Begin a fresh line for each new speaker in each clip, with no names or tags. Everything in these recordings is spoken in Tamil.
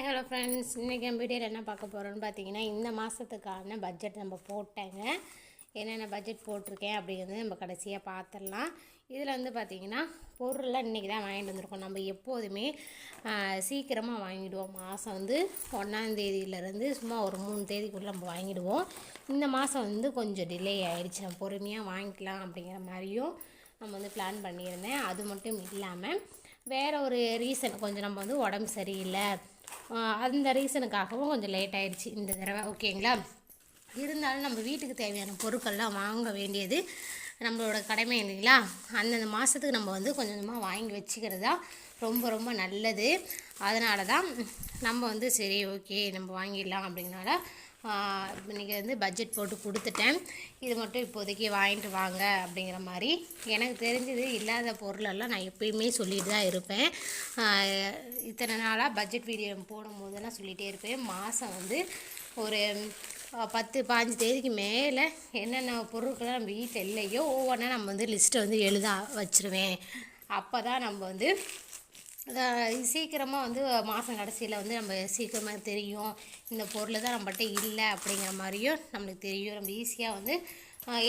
ஹாய் ஹலோ ஃப்ரெண்ட்ஸ் இன்றைக்கி நம்ம வீடியோவில் என்ன பார்க்க போகிறோன்னு பார்த்தீங்கன்னா இந்த மாதத்துக்கான பட்ஜெட் நம்ம போட்டேங்க. என்னென்ன பட்ஜெட் போட்டிருக்கேன் அப்படிங்கிறது நம்ம கடைசியாக பார்த்துடலாம் இதில் வந்து பார்த்திங்கன்னா பொருள்லாம் இன்றைக்கி தான் வாங்கிட்டு வந்திருக்கோம். நம்ம எப்போதுமே சீக்கிரமாக வாங்கிடுவோம். மாதம் வந்து ஒன்றாந்தேதியிலேருந்து சும்மா ஒரு மூணு தேதிக்குள்ளே நம்ம வாங்கிடுவோம். இந்த மாதம் வந்து கொஞ்சம் டிலே ஆகிடுச்சு நம்ம பொறுமையாக வாங்கிக்கலாம் அப்படிங்கிற மாதிரியும் நம்ம வந்து பிளான் பண்ணியிருந்தேன். அது மட்டும் இல்லாமல் வேறு ஒரு ரீசன் கொஞ்சம் நம்ம வந்து உடம்பு சரியில்லை. அந்த ரீசனுக்காகவும் கொஞ்சம் லேட் ஆயிடுச்சு இந்த தடவை ஓகேங்களா? இருந்தாலும் நம்ம வீட்டுக்கு தேவையான பொருட்கள்லாம் வாங்க வேண்டியது நம்மளோட கடமை இல்லைங்களா? அந்தந்த மாதத்துக்கு நம்ம வந்து கொஞ்சம் கொஞ்சமாக வாங்கி வச்சுக்கிறது தான் ரொம்ப ரொம்ப நல்லது. அதனால தான் நம்ம வந்து சரி ஓகே நம்ம வாங்கிடலாம் அப்படிங்கனால இன்றைக்கி வந்து பட்ஜெட் போட்டு கொடுத்துட்டேன். இது மட்டும் இப்போதைக்கு வாங்கிட்டு வாங்க அப்படிங்கிற மாதிரி. எனக்கு தெரிஞ்சது இல்லாத பொருளெல்லாம் நான் எப்பயுமே சொல்லிட்டு தான் இருப்பேன். இத்தனை நாளாக பட்ஜெட் வீடியோ போடும் போதெல்லாம் சொல்லிகிட்டே இருப்பேன். மாதம் வந்து ஒரு பத்து பாஞ்சு தேதிக்கு மேலே என்னென்ன பொருட்கள்லாம் நம்ம வீட்டில் இல்லையோ ஒவ்வொன்றா நம்ம வந்து லிஸ்ட்டை வந்து எழுத வச்சுருவேன். அப்போ தான் நம்ம வந்து சீக்கிரமாக வந்து மாதம் கடைசியில் வந்து நம்ம சீக்கிரமாக தெரியும். இந்த பொருள் தான் நம்மகிட்ட இல்லை அப்படிங்கிற மாதிரியும் நம்மளுக்கு தெரியும். நம்ம ஈஸியாக வந்து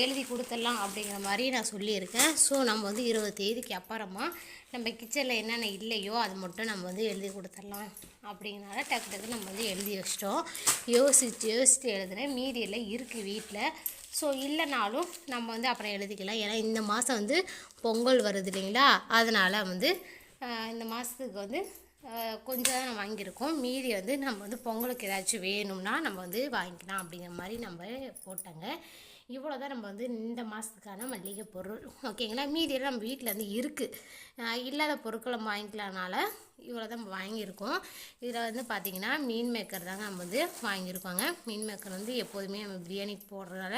எழுதி கொடுத்துடலாம் அப்படிங்கிற மாதிரி நான் சொல்லியிருக்கேன். ஸோ நம்ம வந்து இருபது தேதிக்கு அப்புறமா நம்ம கிச்சனில் என்னென்ன இல்லையோ அது மட்டும் நம்ம வந்து எழுதி கொடுத்துடலாம் அப்படிங்கிறனால டக்கு டக்கு நம்ம வந்து எழுதி வச்சிட்டோம். யோசிச்சு யோசிச்சு எழுதுனேன் மீதி எல்லாம் இருக்குது வீட்டில் ஸோ இல்லைனாலும் நம்ம வந்து அப்புறம் எழுதிக்கலாம். ஏன்னா இந்த மாதம் வந்து பொங்கல் வருது இல்லைங்களா? அதனால் வந்து இந்த மாதத்துக்கு வந்து கொஞ்சம் தான் நம்ம வாங்கியிருக்கோம். மீதி வந்து நம்ம வந்து பொங்கலுக்கு ஏதாச்சும் வேணும்னா நம்ம வந்து வாங்கிக்கலாம் அப்படிங்கிற மாதிரி நம்ம போட்டாங்க. இவ்வளோ தான் நம்ம வந்து இந்த மாதத்துக்கான மளிகை பொருள். ஓகேங்களா? மீதியெல்லாம் நம்ம வீட்டில் வந்து இருக்குது இல்லாத பொருட்களை நம்ம வாங்கிக்கலாம்னால இவ்வளோ தான் நம்ம வாங்கியிருக்கோம். இதில் வந்து பார்த்திங்கன்னா மீன் மேக்கர் தாங்க நம்ம வந்து வாங்கியிருக்கோங்க. மீன் மேக்கர் வந்து எப்போதுமே நம்ம பிரியாணிக்கு போடுறதுனால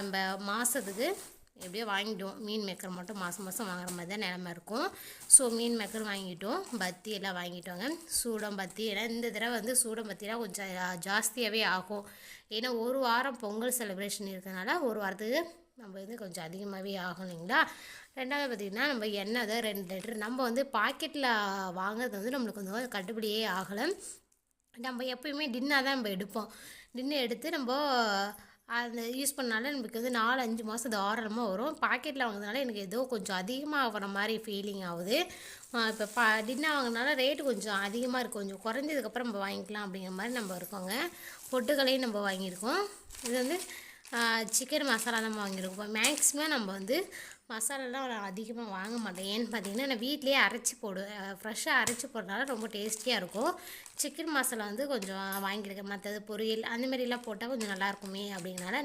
நம்ம மாதத்துக்கு எப்படியோ வாங்கிட்டோம். மீன் மேக்கர் மட்டும் மாதம் மாதம் வாங்குற மாதிரி தான் நிலமை இருக்கும். ஸோ மீன் மேக்கர் வாங்கிட்டோம். பத்தி எல்லாம் வாங்கிட்டோங்க. சூடம் பத்தி ஏன்னா இந்த தடவை வந்து சூடம் பத்திலாம் கொஞ்சம் ஜாஸ்தியாகவே ஆகும். ஏன்னா ஒரு வாரம் பொங்கல் செலிப்ரேஷன் இருக்கிறதுனால ஒரு வாரத்துக்கு நம்ம வந்து கொஞ்சம் அதிகமாகவே ஆகும் இல்லைங்களா? ரெண்டாவது பார்த்திங்கன்னா நம்ம எண்ணெய் தான் ரெண்டு லிட்டர். நம்ம வந்து பாக்கெட்டில் வாங்குறது வந்து நம்மளுக்கு கொஞ்சம் கட்டுப்படியே ஆகலை. நம்ம எப்பயுமே டின்னாக தான் நம்ம எடுப்போம். டின்னு எடுத்து நம்ம அந்த யூஸ் பண்ணால நமக்கு வந்து நாலு அஞ்சு மாதம் தாராளமாக வரும். பாக்கெட்டில் வாங்குறதுனால எனக்கு ஏதோ கொஞ்சம் அதிகமாக ஆகிற மாதிரி ஃபீலிங் ஆகுது. இப்போ பா டின்னா வாங்கினால ரேட்டு கொஞ்சம் அதிகமாக இருக்கும் கொஞ்சம் குறைஞ்சதுக்கப்புறம் நம்ம வாங்கிக்கலாம் அப்படிங்கிற மாதிரி நம்ம இருக்கோங்க. பொட்டுக்களையும் நம்ம வாங்கியிருக்கோம். இது வந்து சிக்கன் மசாலா நம்ம வாங்கியிருக்கோம். மேக்ஸிமம் நம்ம வந்து மசாலாலாம் நான் அதிகமாக வாங்க மாட்டேன். ஏன்னு பார்த்தீங்கன்னா நான் வீட்லேயே அரைச்சி போடுவேன் ஃப்ரெஷ்ஷாக அரைச்சி போடுறதுனால ரொம்ப டேஸ்டியாக இருக்கும். சிக்கன் மசாலா வந்து கொஞ்சம் வாங்கியிருக்கேன். மற்றது பொரியல் அந்த மாதிரிலாம் போட்டால் கொஞ்சம் நல்லா இருக்குமே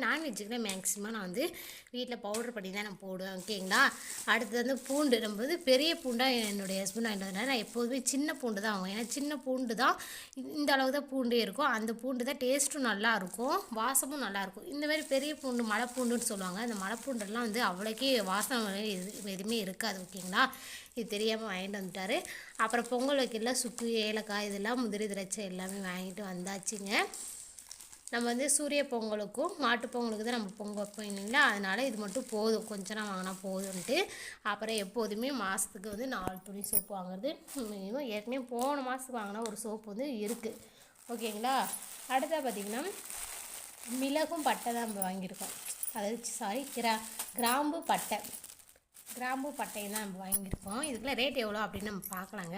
நான்வெஜ்ஜுக்குலாம் மேக்ஸிமம் நான் வந்து வீட்டில் பவுடர் பண்ணி தான் நான் போடுவேன். ஓகேங்களா அடுத்தது வந்து பூண்டு. நம்ம வந்து பெரிய பூண்டாக என்னுடைய ஹஸ்பண்ட் வாங்கினதுனால நான் எப்போதுமே சின்ன பூண்டு தான் வாங்குவேன். ஏன்னா சின்ன பூண்டு தான் இந்த அளவு தான் பூண்டே இருக்கும். அந்த பூண்டு தான் டேஸ்ட்டும் நல்லாயிருக்கும் வாசமும் நல்லாயிருக்கும் இந்த மாதிரி பெரிய பூண்டு மலை பூண்டுன்னு சொல்லுவாங்க. அந்த மலை பூண்டுலாம் வந்து அவ்வளோக்கே வாசம் எது எதுவுமே இருக்காது ஓகேங்களா? இது தெரியாமல் வாங்கிட்டு வந்துட்டாரு. அப்புறம் பொங்கல் வைக்கல சுக்கு ஏலக்காய் இதெல்லாம் முந்திரி திராட்சை எல்லாமே வாங்கிட்டு வந்தாச்சுங்க. நம்ம வந்து சூரிய பொங்கலுக்கும் மாட்டு பொங்கலுக்கு தான் நம்ம பொங்கல் வைப்போம் இல்லைங்களா? அதனால் இது மட்டும் போதும். கொஞ்ச நாள் வாங்கினா போதும்ன்ட்டு. அப்புறம் எப்போதுமே மாதத்துக்கு வந்து நாலு துணி சோப்பு வாங்குறது மினிமம். ஏற்கனவே போன மாதத்துக்கு வாங்கினா ஒரு சோப்பு வந்து இருக்குது ஓகேங்களா? அடுத்தா பார்த்திங்கன்னா மிளகும் பட்டை தான் நம்ம வாங்கியிருக்கோம். அதாவது சாரி கிரா கிராம்பு பட்டை. கிராம்பு பட்டையும் தான் நம்ம வாங்கியிருக்கோம். இதுக்குள்ளே ரேட் எவ்வளோ அப்படின்னு நம்ம பார்க்கலாங்க.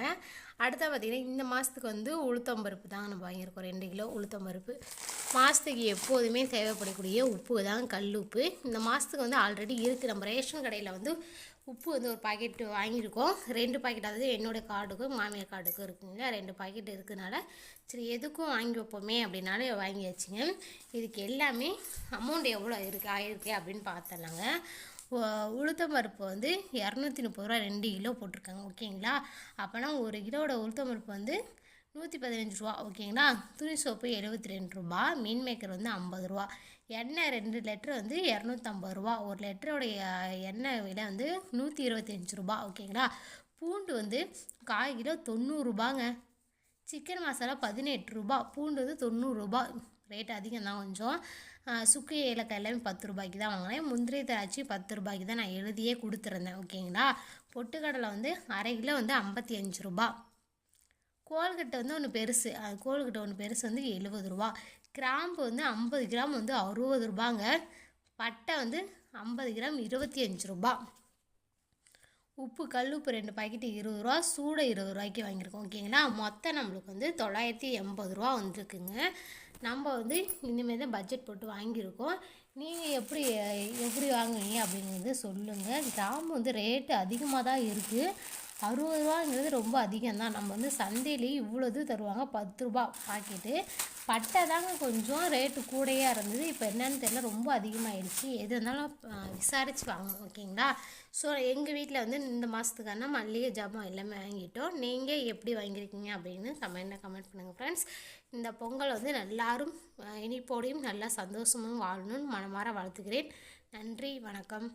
அடுத்த பார்த்திங்கன்னா இந்த மாதத்துக்கு வந்து உளுத்தம்பருப்பு தான் நம்ம வாங்கியிருக்கோம். ரெண்டு கிலோ உளுத்தம்பருப்பு மாதத்துக்கு எப்போதுமே தேவைப்படக்கூடிய உப்பு தான் கல் உப்பு. இந்த மாதத்துக்கு வந்து ஆல்ரெடி இருக்குது நம்ம ரேஷன் கடையில் வந்து உப்பு வந்து ஒரு பாக்கெட் வாங்கியிருக்கோம். ரெண்டு பாக்கெட் அதாவது என்னோடய கார்டுக்கும் மாமியார் கார்டுக்கும் இருக்குங்க. ரெண்டு பாக்கெட் இருக்குனால சரி எதுக்கும் வாங்கி வைப்போமே அப்படின்னாலே வாங்கியாச்சுங்க இதுக்கு எல்லாமே அமௌண்ட் எவ்வளோ இருக்குது ஆயிருக்கு அப்படின்னு பார்த்தலாங்க உளுத்தம் பருப்பு வந்து இரநூத்தி முப்பது ரூபா ரெண்டு கிலோ போட்டிருக்காங்க ஓகேங்களா? அப்போனா ஒரு கிலோட உளுத்தம் பருப்பு வந்து நூற்றி பதினஞ்சு ரூபா ஓகேங்களா? துணி சோப்பு எழுபத்தி ரெண்டு ரூபா மீன் மேக்கர் வந்து ஐம்பது ரூபா. எண்ணெய் ரெண்டு லிட்டர் வந்து இரநூத்தம்பது ரூபா. ஒரு லிட்டருடைய எண்ணெய் விலை வந்து நூற்றி இருபத்தஞ்சி ரூபா ஓகேங்களா பூண்டு வந்து கால் கிலோ தொண்ணூறுரூபாங்க சிக்கன் மசாலா பதினெட்டு ரூபா. பூண்டு வந்து தொண்ணூறுரூபா ரேட் அதிகம் தான் கொஞ்சம். சுக்கு ஏலக்காய் எல்லாமே பத்து ரூபாய்க்கு தான் வாங்கினேன். முந்திரி திராட்சை பத்து ரூபாய்க்கு தான் நான் எழுதியே கொடுத்துருந்தேன். ஓகேங்களா பொட்டுக்கடலை வந்து அரை கிலோ வந்து ஐம்பத்தி அஞ்சு ரூபா. கோல்கட்டை வந்து ஒன்று பெருசு. அது கோல்கட்டை ஒன்று பெருசு வந்து எழுபது ரூபா. கிராம்பு வந்து ஐம்பது கிராம் வந்து அறுபது ரூபாங்க. பட்டை வந்து ஐம்பது கிராம் இருபத்தி அஞ்சு ரூபா. உப்பு கல் உப்பு ரெண்டு பாக்கெட்டு இருபது ரூபா. சூடை இருபது ரூபாய்க்கு வாங்கியிருக்கோம். ஓகேங்களா மொத்தம் நம்மளுக்கு வந்து தொள்ளாயிரத்தி எண்பது ரூபா வந்துருக்குங்க. நம்ம வந்து இனிமேல் தான் பட்ஜெட் போட்டு வாங்கியிருக்கோம். நீங்கள் எப்படி எப்படி வாங்குவீங்க அப்படிங்கிறது சொல்லுங்கள் கிராம் வந்து ரேட்டு அதிகமாக தான் இருக்குது அறுபது ரூபாங்கிறது ரொம்ப அதிகம் தான் நம்ம வந்து சந்தையிலேயே இவ்வளோ இது தருவாங்க பத்து ரூபா பாக்கெட்டு. பட்டை தாங்க கொஞ்சம் ரேட்டு கூடையாக இருந்தது. இப்போ என்னன்னு தெரியல ரொம்ப அதிகமாகிடுச்சு எது இருந்தாலும் விசாரித்து வாங்கணும் ஓகேங்களா? ஸோ எங்கள் வீட்டில் வந்து இந்த மாதத்துக்கான மல்லிகை ஜாமான் எல்லாமே வாங்கிட்டோம். நீங்கள் எப்படி வாங்கியிருக்கீங்க அப்படின்னு கமெண்ட்டில் கமெண்ட் பண்ணுங்கள் ஃப்ரெண்ட்ஸ் இந்த பொங்கல் வந்து எல்லாரும் இனிப்போடையும் நல்லா சந்தோஷமும் வாழணும்னு மனமாற வாழ்த்துக்கிறேன். நன்றி வணக்கம்.